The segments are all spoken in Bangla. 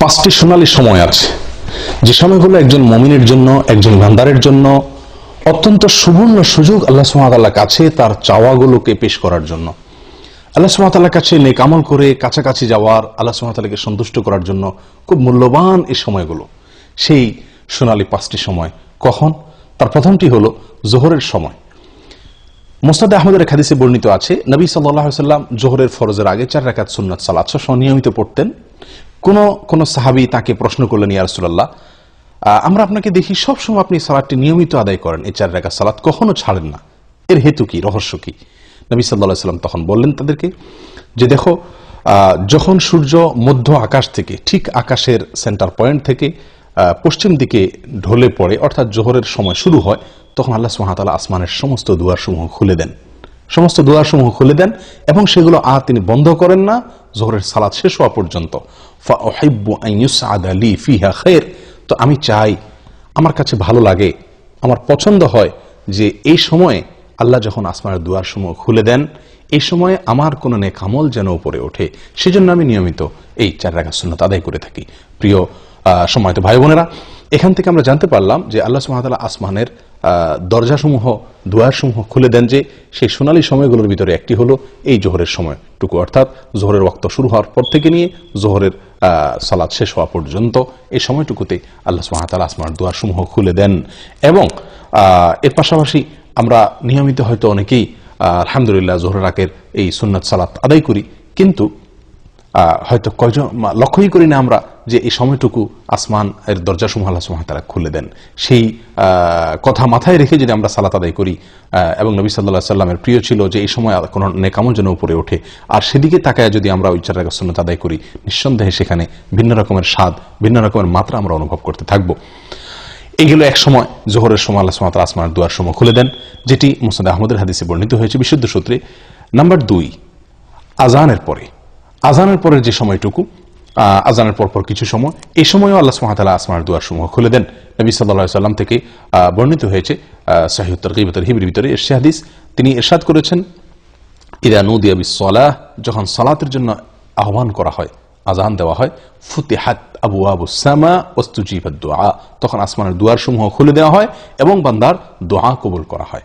পাঁচটি সোনালী সময় আছে। যে সময়গুলো একজন মমিনের জন্য, একজন গান্ধারের জন্য অত্যন্ত সুবর্ণ সুযোগ আল্লাহ সুহামতাল্লাহ কাছে তার চাওয়াগুলোকে পেশ করার জন্য। আল্লাহ সুহামতাল্লাহ কাছে নেক আমল করে কাছাকাছি যাওয়ার আল্লাহ সুহামতাল্লাহকে সন্তুষ্ট করার জন্য খুব মূল্যবান এই সময়গুলো। সেই সোনালী পাঁচটি সময় কখন? তার প্রথমটি হলো জোহরের সময়। মোস্তাদ আহমদের হাদিসে বর্ণিত আছে, নবী সাল্লাহ সাল্লাম জোহরের ফরজের আগে চার রাকাত সুন্নাত সালাত সহ নিয়মিত পড়তেন। কোন কোন সাহাবি তাকে প্রশ্ন করলেন, ইয়া রাসূলুল্লাহ আমরা আপনাকে দেখি সবসময় আপনি সালাদটি নিয়মিত আদায় করেন, এই চার রাকাত সালাত কখনো ছাড়েন না। এর হেতু কি, রহস্য কি? নবী সাল্লাহ সাল্লাম তখন বললেন তাদেরকে যে, দেখো যখন সূর্য মধ্য আকাশ থেকে, ঠিক আকাশের সেন্টার পয়েন্ট থেকে পশ্চিম দিকে ঢলে পড়ে, অর্থাৎ জোহরের সময় শুরু হয়, তখন আল্লাহ সুহাতালা আসমানের সমস্ত দুয়ারসমূহ খুলে দেন। সমস্ত দুয়ারসমূহ খুলে দেন এবং সেগুলো আর তিনি বন্ধ করেন না, জোহরের সালাদ শেষ হওয়া পর্যন্ত। খায়র তো আমি চাই আমার কাছে ভালো লাগে আমার পছন্দ হয় যে এই সময়ে আল্লাহ যখন আসমানের দুয়ারসমূহ খুলে দেন এই সময়ে আমার কোনো নেক আমল যেন উপরে ওঠে। সেজন্য আমি নিয়মিত এই চার রাখা সুন্নত আদায় করে থাকি। প্রিয় আহ, সময়ত ভাই বোনেরা এখান থেকে আমরা জানতে পারলাম যে আল্লাহ সুহামতাল্লাহ আসমানের দরজাসমূহ দুয়ারসমূহ খুলে দেন যে সেই সোনালী সময়গুলোর ভিতরে একটি হলো এই জোহরের সময়টুকু। অর্থাৎ জোহরের ওক্ত শুরু হওয়ার পর থেকে নিয়ে জোহরের সালাদ শেষ হওয়া পর্যন্ত এই সময়টুকুতে আল্লাহ সুহামতাল আসমার দুয়ার সমূহ খুলে দেন এবং এর পাশাপাশি আমরা নিয়মিত হয়তো অনেকেই আলহামদুলিল্লাহ জোহরাকের রাকের এই সুন্নত সালাত আদায় করি, কিন্তু হয়তো কয়জন, লক্ষ্যই করি না আমরা যে এই সময়টুকু আসমান এর দরজাসমূহ আল্লাহ তাআলা খুলে দেন। সেই কথা মাথায় রেখে যদি আমরা সালাত আদায় করি এবং নবী আলাইহি সাল্লামের প্রিয় ছিল যে এই সময় কোনো নেকামল যেন উপরে ওঠে। আর সেদিকে তাকায় যদি আমরা ওই চার রাকাত সুন্নত আদায় করি, নিঃসন্দেহে সেখানে ভিন্ন রকমের স্বাদ, ভিন্ন রকমের মাত্রা আমরা অনুভব করতে থাকব। এগুলো এক সময়, জোহরের সময় আল্লাহ তাআলা আসমানের দুয়ার সময় খুলে দেন, যেটি মুসাদ আহমদের হাদিসে বর্ণিত হয়েছে বিশুদ্ধ সূত্রে। নাম্বার দুই আজানের পরে। আজানের পরের যে সময়টুকু আজানের পর পর কিছু সময়। এই সময়ও আল্লাহ সুহাতালা আসমার দুয়ার সমূহ খুলে দেন। নবী সাল্লাহ সাল্লাম থেকে বর্ণিত হয়েছে সাহিউত্তর গিবতর হিবির ভিতরে এরশে তিনি এরশাদ করেছেন, ইদা নুদিয়া বিসলাহ যখন সালাতের জন্য আহ্বান করা হয়, আজান দেওয়া হয়, ফুতিহাত আবু আবু সামা ওস্তুজিবাদ দোয়া তখন আসমানের দুয়ার সমূহ খুলে দেওয়া হয় এবং বান্দার দোয়া কবুল করা হয়।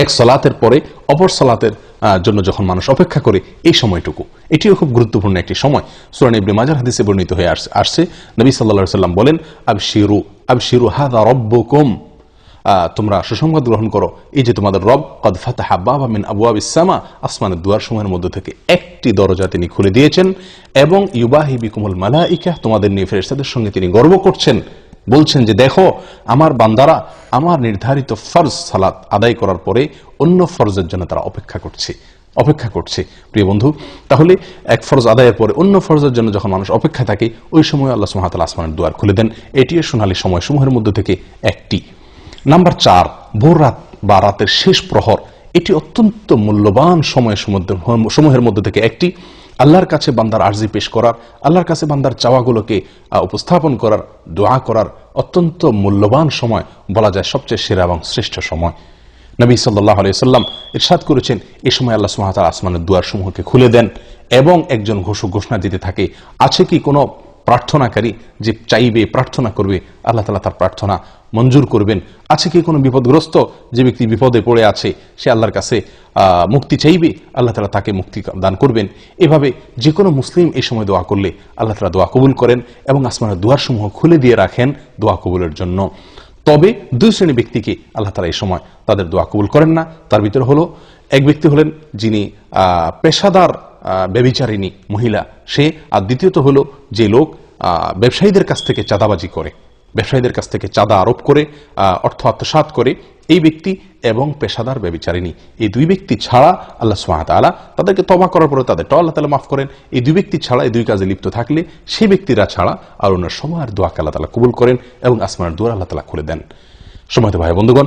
এক সলাতের পরে অপর সলাতের জন্য যখন মানুষ অপেক্ষা করে এই সময়টুকু, এটিও খুব গুরুত্বপূর্ণ একটি সময়। সুরান ইবনে মাজার হাদিসে বর্ণিত হয়ে আস- আসছে, নবী সাল্লা সাল্লাম বলেন আব শিরু আব শিরু হাদা রব্বকুম। তোমরা সুসংবাদ গ্রহণ করো, এই যে তোমাদের রব, কদ ফাতাহা মিন আবু আবিসামা আসমানের দুয়ার সময়ের মধ্যে থেকে একটি দরজা তিনি খুলে দিয়েছেন এবং ইউবাহি বিকুমুল মালাইকা, তোমাদের নিয়ে ফেরেশতাদের সঙ্গে তিনি গর্ব করছেন। বলছেন যে, দেখো, আমার বান্দারা আমার নির্ধারিত ফরজ সালাত আদায় করার পরে অন্য ফরজের জন্য তারা অপেক্ষা করছে অপেক্ষা করছে। প্রিয় বন্ধু, তাহলে এক ফরজ আদায়ের পরে অন্য ফরজের জন্য যখন মানুষ অপেক্ষা থাকে, ওই সময় আল্লাহ সুহাতাল আসমানের দুয়ার খুলে দেন। এটিও সোনালী সময় সমূহের মধ্যে থেকে একটি। নাম্বার চার, ভোর রাত বা রাতের শেষ প্রহর, এটি অত্যন্ত মূল্যবান সময় সমূহের মধ্যে থেকে একটি। আল্লাহর কাছে বান্দার আর্জি পেশ করার, আল্লাহর কাছে বান্দার চাওয়াগুলোকে উপস্থাপন করার, দোয়া করার অত্যন্ত মূল্যবান সময় বলা যায় সবচেয়ে সেরা এবং শ্রেষ্ঠ সময়। নবী সাল্লাহ আলিয়াল্লাম ইরশাদ করেছেন, এ সময় আল্লাহ সুহাতাল আসমানের দুয়ার সমূহকে খুলে দেন এবং একজন ঘোষক ঘোষণা দিতে থাকে, আছে কি কোনো প্রার্থনাকারী যে চাইবে, প্রার্থনা করবে, আল্লাহ তালা তার প্রার্থনা মঞ্জুর করবেন। আছে কি কোনো বিপদগ্রস্ত যে ব্যক্তি বিপদে পড়ে আছে, সে আল্লাহর কাছে মুক্তি চাইবে? আল্লাহ তালা তাকে মুক্তি দান করবেন। এভাবে যে কোনো মুসলিম এই সময় দোয়া করলে আল্লাহ তালা দোয়া কবুল করেন এবং আসমানের দুয়ারসমূহ খুলে দিয়ে রাখেন দোয়া কবুলের জন্য। তবে দুই শ্রেণি ব্যক্তিকে আল্লাহ তালা এই সময় তাদের দোয়া কবুল করেন না। তার ভিতরে হলো, এক ব্যক্তি হলেন যিনি পেশাদার আহ, ব্যভিচারিণী মহিলা সে আর দ্বিতীয়ত হলো যে লোক ব্যবসায়ীদের কাছ থেকে চাঁদাবাজি করে। ব্যবসায়ীদের কাছ থেকে চাঁদা আরোপ করে অর্থ আত্মসাৎ করে এই ব্যক্তি এবং পেশাদার ব্যবিচারিণী। এই দুই ব্যক্তি ছাড়া আল্লাহ সুহাতালা তাদেরকে তবা করার পরে তাদেরটাও আল্লাহ তালা মাফ করেন। এই দুই ব্যক্তি ছাড়া এই দুই কাজে লিপ্ত থাকলে সেই ব্যক্তিরা ছাড়া আর অন্য সময়ের দোয়াকে আল্লাহ তালা কবুল করেন এবং আসমানের দোয়ার আল্লাহ তালা খুলে দেন। সময় ভাই বন্ধুগণ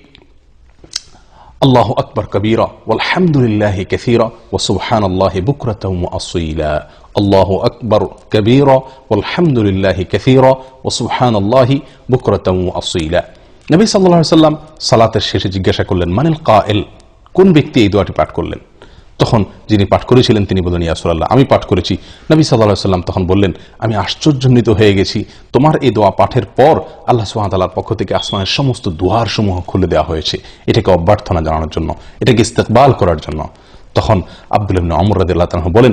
আল্লাহ আকবর কবীরা ওয়ালহামদুলিল্লাহ কাসীরা ওয়া সুবহানাল্লাহি বুকরাতাও ওয়া আসীলা আল্লাহ আকবর কবীরা ওয়ালহামদুলিল্লাহ কাসীরা ওয়া সুবহানাল্লাহি বুকরাতাও ওয়া আসীলা নবী সাল্লাল্লাহু আলাইহি সাল্লাম সালাতের শেষে জিজ্ঞাসা করলেন মানিল কায়েল কোন ব্যক্তি এই দোয়াটি পাঠ করলেন তখন যিনি পাঠ করেছিলেন তিনি বললেন ইয়াসুল্লাহ আমি পাঠ করেছি। নবী সাল্লাহ সাল্লাম তখন বললেন, আমি আশ্চর্যান্বিত হয়ে গেছি। তোমার এই দোয়া পাঠের পর আল্লাহ সুহাতালার পক্ষ থেকে আসমানের সমস্ত দুয়ার সমূহ খুলে দেওয়া হয়েছে। এটাকে অভ্যর্থনা জানানোর জন্য, এটাকে ইস্তেকবাল করার জন্য। তখন আব্দুল ইবনে অমর রাদিয়াল্লাহু তাআলা বলেন